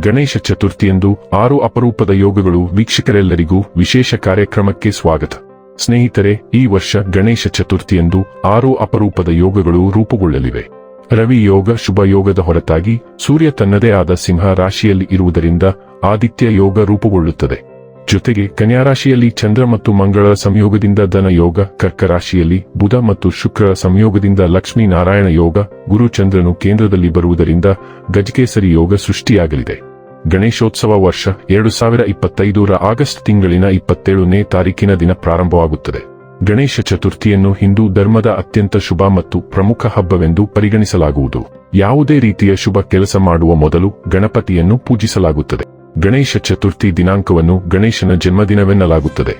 ಗಣೇಶ ಚತುರ್ಥಿಯಂದು ಆರು ಅಪರೂಪದ ಯೋಗಗಳು ವೀಕ್ಷಕರೆಲ್ಲರಿಗೂ ವಿಶೇಷ ಕಾರ್ಯಕ್ರಮಕ್ಕೆ ಸ್ವಾಗತ. ಸ್ನೇಹಿತರೆ, ಈ ವರ್ಷ ಗಣೇಶ ಚತುರ್ಥಿಯಂದು ಆರು ಅಪರೂಪದ ಯೋಗಗಳು ರೂಪುಗೊಳ್ಳಲಿವೆ. ರವಿ ಯೋಗ ಶುಭ ಯೋಗದ ಹೊರತಾಗಿ ಸೂರ್ಯ ತನ್ನದೇ ಆದ ಸಿಂಹ ರಾಶಿಯಲ್ಲಿ ಇರುವುದರಿಂದ ಆದಿತ್ಯ ಯೋಗ ರೂಪುಗೊಳ್ಳುತ್ತದೆ. ಜೊತೆಗೆ ಕನ್ಯಾ ರಾಶಿಯಲ್ಲಿ ಚಂದ್ರ ಮತ್ತು ಮಂಗಳ ಸಂಯೋಗದಿಂದ ಧನ ಯೋಗ, ಕರ್ಕ ರಾಶಿಯಲ್ಲಿ ಬುಧ ಮತ್ತು ಶುಕ್ರ ಸಂಯೋಗದಿಂದ ಲಕ್ಷ್ಮೀ ನಾರಾಯಣ ಯೋಗ, ಗುರು ಚಂದ್ರನು ಕೇಂದ್ರದಲ್ಲಿ ಬರುವುದರಿಂದ ಗಜಕೇಸರಿ ಯೋಗ ಸೃಷ್ಟಿಯಾಗಲಿದೆ. ಗಣೇಶೋತ್ಸವ ವರ್ಷ ಎರಡು ಸಾವಿರ ಇಪ್ಪತ್ತೈದರ ಆಗಸ್ಟ್ ತಿಂಗಳಿನ ಇಪ್ಪತ್ತೇಳನೇ ತಾರೀಕಿನ ದಿನ ಪ್ರಾರಂಭವಾಗುತ್ತದೆ. ಗಣೇಶ ಚತುರ್ಥಿಯನ್ನು ಹಿಂದೂ ಧರ್ಮದ ಅತ್ಯಂತ ಶುಭ ಮತ್ತು ಪ್ರಮುಖ ಹಬ್ಬವೆಂದು ಪರಿಗಣಿಸಲಾಗುವುದು. ಯಾವುದೇ ರೀತಿಯ ಶುಭ ಕೆಲಸ ಮಾಡುವ ಮೊದಲು ಗಣಪತಿಯನ್ನು ಪೂಜಿಸಲಾಗುತ್ತದೆ. ಗಣೇಶ ಚತುರ್ಥಿ ದಿನಾಂಕವನ್ನು ಗಣೇಶನ ಜನ್ಮದಿನವೆನ್ನಲಾಗುತ್ತದೆ.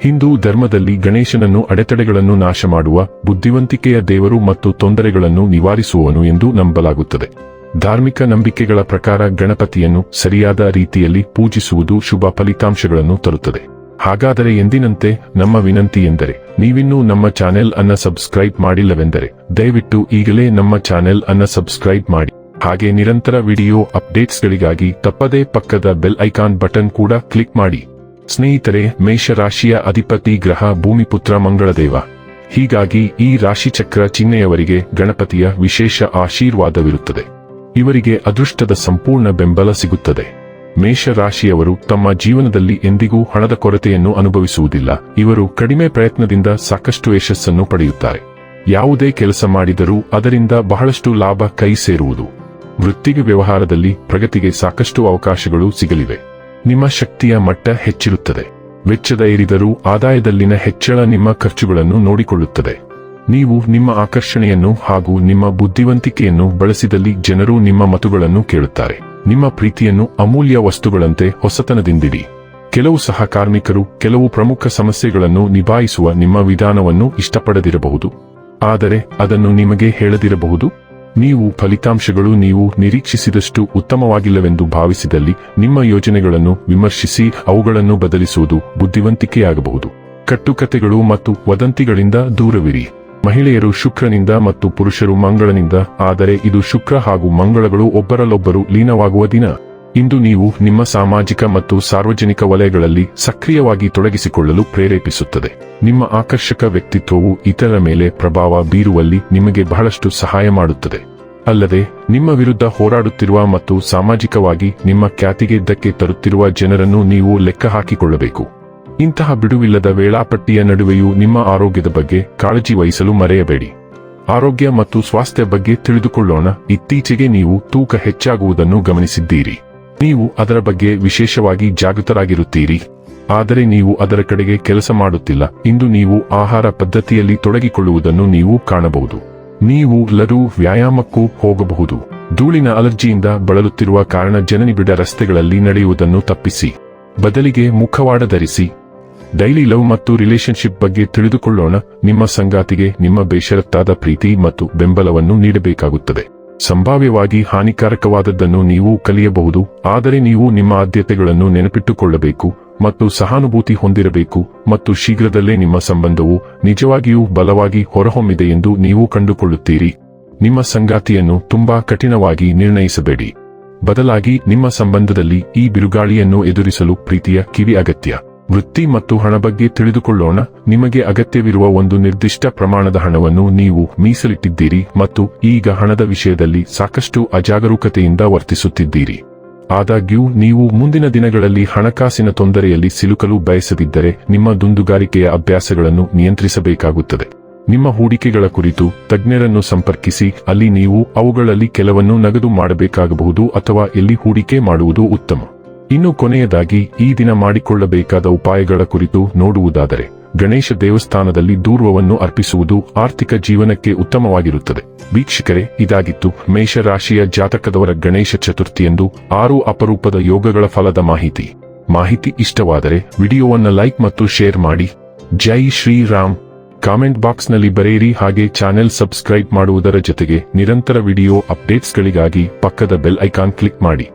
ಹಿಂದೂ ಧರ್ಮದಲ್ಲಿ ಗಣೇಶನನ್ನು ಅಡೆತಡೆಗಳನ್ನು ನಾಶ ಮಾಡುವ ಬುದ್ಧಿವಂತಿಕೆಯ ದೇವರು ಮತ್ತು ತೊಂದರೆಗಳನ್ನು ನಿವಾರಿಸುವವನು ಎಂದು ನಂಬಲಾಗುತ್ತದೆ. ಧಾರ್ಮಿಕ ನಂಬಿಕೆಗಳ ಪ್ರಕಾರ ಗಣಪತಿಯನ್ನು ಸರಿಯಾದ ರೀತಿಯಲ್ಲಿ ಪೂಜಿಸುವುದು ಶುಭ ಫಲಿತಾಂಶಗಳನ್ನು ತರುತ್ತದೆ. ಹಾಗಾದರೆ ಎಂದಿನಂತೆ ನಮ್ಮ ವಿನಂತಿ ಎಂದರೆ, ನೀವಿನ್ನೂ ನಮ್ಮ ಚಾನೆಲ್ ಅನ್ನ ಸಬ್ಸ್ಕ್ರೈಬ್ ಮಾಡಿಲ್ಲವೆಂದರೆ, ದಯವಿಟ್ಟು ಈಗಲೇ ನಮ್ಮ ಚಾನೆಲ್ ಅನ್ನ ಸಬ್ಸ್ಕ್ರೈಬ್ ಮಾಡಿ. ಹಾಗೆ ನಿರಂತರ ವಿಡಿಯೋ ಅಪ್ಡೇಟ್ಸ್ಗಳಿಗಾಗಿ ತಪ್ಪದೇ ಪಕ್ಕದ ಬೆಲ್ ಐಕಾನ್ ಬಟನ್ ಕೂಡ ಕ್ಲಿಕ್ ಮಾಡಿ. ಸ್ನೇಹಿತರೆ, ಮೇಷರಾಶಿಯ ಅಧಿಪತಿ ಗ್ರಹ ಭೂಮಿಪುತ್ರ ಮಂಗಳದೇವ. ಹೀಗಾಗಿ ಈ ರಾಶಿಚಕ್ರ ಚಿಹ್ನೆಯವರಿಗೆ ಗಣಪತಿಯ ವಿಶೇಷ ಆಶೀರ್ವಾದವಿರುತ್ತದೆ. ಇವರಿಗೆ ಅದೃಷ್ಟದ ಸಂಪೂರ್ಣ ಬೆಂಬಲ ಸಿಗುತ್ತದೆ. ಮೇಷ ರಾಶಿಯವರು ತಮ್ಮ ಜೀವನದಲ್ಲಿ ಎಂದಿಗೂ ಹಣದ ಕೊರತೆಯನ್ನು ಅನುಭವಿಸುವುದಿಲ್ಲ. ಇವರು ಕಡಿಮೆ ಪ್ರಯತ್ನದಿಂದ ಸಾಕಷ್ಟು ಯಶಸ್ಸನ್ನು ಪಡೆಯುತ್ತಾರೆ. ಯಾವುದೇ ಕೆಲಸ ಮಾಡಿದರೂ ಅದರಿಂದ ಬಹಳಷ್ಟು ಲಾಭ ಕೈ ಸೇರುವುದು. ವೃತ್ತಿಗೆ ವ್ಯವಹಾರದಲ್ಲಿ ಪ್ರಗತಿಗೆ ಸಾಕಷ್ಟು ಅವಕಾಶಗಳು ಸಿಗಲಿವೆ. ನಿಮ್ಮ ಶಕ್ತಿಯ ಮಟ್ಟ ಹೆಚ್ಚಿರುತ್ತದೆ. ವೆಚ್ಚದ ಏರಿದರೂ ಆದಾಯದಲ್ಲಿನ ಹೆಚ್ಚಳ ನಿಮ್ಮ ಖರ್ಚುಗಳನ್ನು ನೋಡಿಕೊಳ್ಳುತ್ತದೆ. ನೀವು ನಿಮ್ಮ ಆಕರ್ಷಣೆಯನ್ನು ಹಾಗೂ ನಿಮ್ಮ ಬುದ್ಧಿವಂತಿಕೆಯನ್ನು ಬಳಸಿದಲ್ಲಿ ಜನರು ನಿಮ್ಮ ಮತುಗಳನ್ನು ಕೇಳುತ್ತಾರೆ. ನಿಮ್ಮ ಪ್ರೀತಿಯನ್ನು ಅಮೂಲ್ಯ ವಸ್ತುಗಳಂತೆ ಹೊಸತನದಿಂದಿಡಿ. ಕೆಲವು ಸಹ ಕಾರ್ಮಿಕರು ಕೆಲವು ಪ್ರಮುಖ ಸಮಸ್ಯೆಗಳನ್ನು ನಿಭಾಯಿಸುವ ನಿಮ್ಮ ವಿಧಾನವನ್ನು ಇಷ್ಟಪಡದಿರಬಹುದು. ಆದರೆ ಅದನ್ನು ನಿಮಗೆ ಹೇಳದಿರಬಹುದು. ನೀವು ಫಲಿತಾಂಶಗಳು ನೀವು ನಿರೀಕ್ಷಿಸಿದಷ್ಟು ಉತ್ತಮವಾಗಿಲ್ಲವೆಂದು ಭಾವಿಸಿದಲ್ಲಿ ನಿಮ್ಮ ಯೋಜನೆಗಳನ್ನು ವಿಮರ್ಶಿಸಿ ಅವುಗಳನ್ನು ಬದಲಿಸುವುದು ಬುದ್ಧಿವಂತಿಕೆಯಾಗಬಹುದು. ಕಟ್ಟುಕತೆಗಳು ಮತ್ತು ವದಂತಿಗಳಿಂದ ದೂರವಿರಿ. ಮಹಿಳೆಯರು ಶುಕ್ರನಿಂದ ಮತ್ತು ಪುರುಷರು ಮಂಗಳನಿಂದ, ಆದರೆ ಇದು ಶುಕ್ರ ಹಾಗೂ ಮಂಗಳಗಳು ಒಬ್ಬರಲ್ಲೊಬ್ಬರು ಲೀನವಾಗುವ ದಿನ. ಇಂದು ನೀವು ನಿಮ್ಮ ಸಾಮಾಜಿಕ ಮತ್ತು ಸಾರ್ವಜನಿಕ ವಲಯಗಳಲ್ಲಿ ಸಕ್ರಿಯವಾಗಿ ತೊಡಗಿಸಿಕೊಳ್ಳಲು ಪ್ರೇರೇಪಿಸುತ್ತದೆ. ನಿಮ್ಮ ಆಕರ್ಷಕ ವ್ಯಕ್ತಿತ್ವವು ಇತರರ ಮೇಲೆ ಪ್ರಭಾವ ಬೀರುವಲ್ಲಿ ನಿಮಗೆ ಬಹಳಷ್ಟು ಸಹಾಯ ಮಾಡುತ್ತದೆ. ಅಲ್ಲದೆ, ನಿಮ್ಮ ವಿರುದ್ಧ ಹೋರಾಡುತ್ತಿರುವ ಮತ್ತು ಸಾಮಾಜಿಕವಾಗಿ ನಿಮ್ಮ ಖ್ಯಾತಿಗೆ ಧಕ್ಕೆ ತರುತ್ತಿರುವ ಜನರನ್ನು ನೀವು ಲೆಕ್ಕ ಹಾಕಿಕೊಳ್ಳಬೇಕು. ಇಂತಹ ಬಿಡುವಿಲ್ಲದ ವೇಳಾಪಟ್ಟಿಯ ನಡುವೆಯೂ ನಿಮ್ಮ ಆರೋಗ್ಯದ ಬಗ್ಗೆ ಕಾಳಜಿ ವಹಿಸಲು ಮರೆಯಬೇಡಿ. ಆರೋಗ್ಯ ಮತ್ತು ಸ್ವಾಸ್ಥ್ಯ ಬಗ್ಗೆ ತಿಳಿದುಕೊಳ್ಳೋಣ, ಇತ್ತೀಚೆಗೆ ನೀವು ತೂಕ ಹೆಚ್ಚಾಗುವುದನ್ನು ಗಮನಿಸಿದ್ದೀರಿ. ನೀವು ಅದರ ಬಗ್ಗೆ ವಿಶೇಷವಾಗಿ ಜಾಗೃತರಾಗಿರುತ್ತೀರಿ. ಆದರೆ ನೀವು ಅದರ ಕಡೆಗೆ ಕೆಲಸ ಮಾಡುತ್ತಿಲ್ಲ, ಇಂದು ನೀವು ಆಹಾರ ಪದ್ಧತಿಯಲ್ಲಿ ತೊಡಗಿಕೊಳ್ಳುವುದನ್ನು ನೀವು ಕಾಣಬಹುದು. ನೀವು ಲರು ವ್ಯಾಯಾಮಕ್ಕೂ ಹೋಗಬಹುದು. ಧೂಳಿನ ಅಲರ್ಜಿಯಿಂದ ಬಳಲುತ್ತಿರುವ ಕಾರಣ ಜನನಿಬಿಡ ರಸ್ತೆಗಳಲ್ಲಿ ನಡೆಯುವುದನ್ನು ತಪ್ಪಿಸಿ. ಬದಲಿಗೆ ಮುಖವಾಡ ಧರಿಸಿ. ಡೈಲಿ ಲವ್ ಮತ್ತು ರಿಲೇಶನ್ಶಿಪ್ ಬಗ್ಗೆ ತಿಳಿದುಕೊಳ್ಳೋಣ. ನಿಮ್ಮ ಸಂಗಾತಿಗೆ ನಿಮ್ಮ ಬೇಷರತ್ತಾದ ಪ್ರೀತಿ ಮತ್ತು ಬೆಂಬಲವನ್ನು ನೀಡಬೇಕಾಗುತ್ತದೆ. ಸಂಭಾವ್ಯವಾಗಿ ಹಾನಿಕಾರಕವಾದದ್ದನ್ನು ನೀವು ಕಲಿಯಬಹುದು. ಆದರೆ ನೀವು ನಿಮ್ಮ ಆದ್ಯತೆಗಳನ್ನು ನೆನಪಿಟ್ಟುಕೊಳ್ಳಬೇಕು ಮತ್ತು ಸಹಾನುಭೂತಿ ಹೊಂದಿರಬೇಕು ಮತ್ತು ಶೀಘ್ರದಲ್ಲೇ ನಿಮ್ಮ ಸಂಬಂಧವು ನಿಜವಾಗಿಯೂ ಬಲವಾಗಿ ಹೊರಹೊಮ್ಮಿದೆ ಎಂದು ನೀವು ಕಂಡುಕೊಳ್ಳುತ್ತೀರಿ. ನಿಮ್ಮ ಸಂಗಾತಿಯನ್ನು ತುಂಬಾ ಕಠಿಣವಾಗಿ ನಿರ್ಣಯಿಸಬೇಡಿ. ಬದಲಾಗಿ ನಿಮ್ಮ ಸಂಬಂಧದಲ್ಲಿ ಈ ಬಿರುಗಾಳಿಯನ್ನು ಎದುರಿಸಲು ಪ್ರೀತಿಯ ಕಿವಿ ಅಗತ್ಯ. ವೃತ್ತಿ ಮತ್ತು ಹಣ ಬಗ್ಗೆ ತಿಳಿದುಕೊಳ್ಳೋಣ. ನಿಮಗೆ ಅಗತ್ಯವಿರುವ ಒಂದು ನಿರ್ದಿಷ್ಟ ಪ್ರಮಾಣದ ಹಣವನ್ನು ನೀವು ಮೀಸಲಿಟ್ಟಿದ್ದೀರಿ ಮತ್ತು ಈಗ ಹಣದ ವಿಷಯದಲ್ಲಿ ಸಾಕಷ್ಟು ಅಜಾಗರೂಕತೆಯಿಂದ ವರ್ತಿಸುತ್ತಿದ್ದೀರಿ. ಆದಾಗ್ಯೂ, ನೀವು ಮುಂದಿನ ದಿನಗಳಲ್ಲಿ ಹಣಕಾಸಿನ ತೊಂದರೆಯಲ್ಲಿ ಸಿಲುಕಲು ಬಯಸದಿದ್ದರೆ ನಿಮ್ಮ ದುಂದುಗಾರಿಕೆಯ ಅಭ್ಯಾಸಗಳನ್ನು ನಿಯಂತ್ರಿಸಬೇಕಾಗುತ್ತದೆ. ನಿಮ್ಮ ಹೂಡಿಕೆಗಳ ಕುರಿತು ತಜ್ಞರನ್ನು ಸಂಪರ್ಕಿಸಿ, ಅಲ್ಲಿ ನೀವು ಅವುಗಳಲ್ಲಿ ಕೆಲವನ್ನು ನಗದು ಮಾಡಬೇಕಾಗಬಹುದು ಅಥವಾ ಎಲ್ಲಿ ಹೂಡಿಕೆ ಮಾಡುವುದು ಉತ್ತಮ. ಇನ್ನು ಕೊನೆಯದಾಗಿ ಈ ದಿನ ಮಾಡಿಕೊಳ್ಳಬೇಕಾದ ಉಪಾಯಗಳ ಕುರಿತು ನೋಡುವುದಾದರೆ, ಗಣೇಶ ದೇವಸ್ಥಾನದಲ್ಲಿ ದೂರ್ವವನ್ನು ಅರ್ಪಿಸುವುದು ಆರ್ಥಿಕ ಜೀವನಕ್ಕೆ ಉತ್ತಮವಾಗಿರುತ್ತದೆ. ವೀಕ್ಷಕರೇ, ಇದಾಗಿತ್ತು ಮೇಷರಾಶಿಯ ಜಾತಕದವರ ಗಣೇಶ ಚತುರ್ಥಿಯಂದು ಆರು ಅಪರೂಪದ ಯೋಗಗಳ ಫಲದ ಮಾಹಿತಿ. ಮಾಹಿತಿ ಇಷ್ಟವಾದರೆ ವಿಡಿಯೋವನ್ನು ಲೈಕ್ ಮತ್ತು ಶೇರ್ ಮಾಡಿ. ಜೈ ಶ್ರೀರಾಮ್. ಕಾಮೆಂಟ್ ಬಾಕ್ಸ್ನಲ್ಲಿ ಬರೆಯಿರಿ ಹಾಗೆ ಚಾನೆಲ್ ಸಬ್ಸ್ಕ್ರೈಬ್ ಮಾಡುವುದರ ಜೊತೆಗೆ ನಿರಂತರ ವಿಡಿಯೋ ಅಪ್ಡೇಟ್ಸ್ಗಳಿಗಾಗಿ ಪಕ್ಕದ ಬೆಲ್ ಐಕಾನ್ ಕ್ಲಿಕ್ ಮಾಡಿ.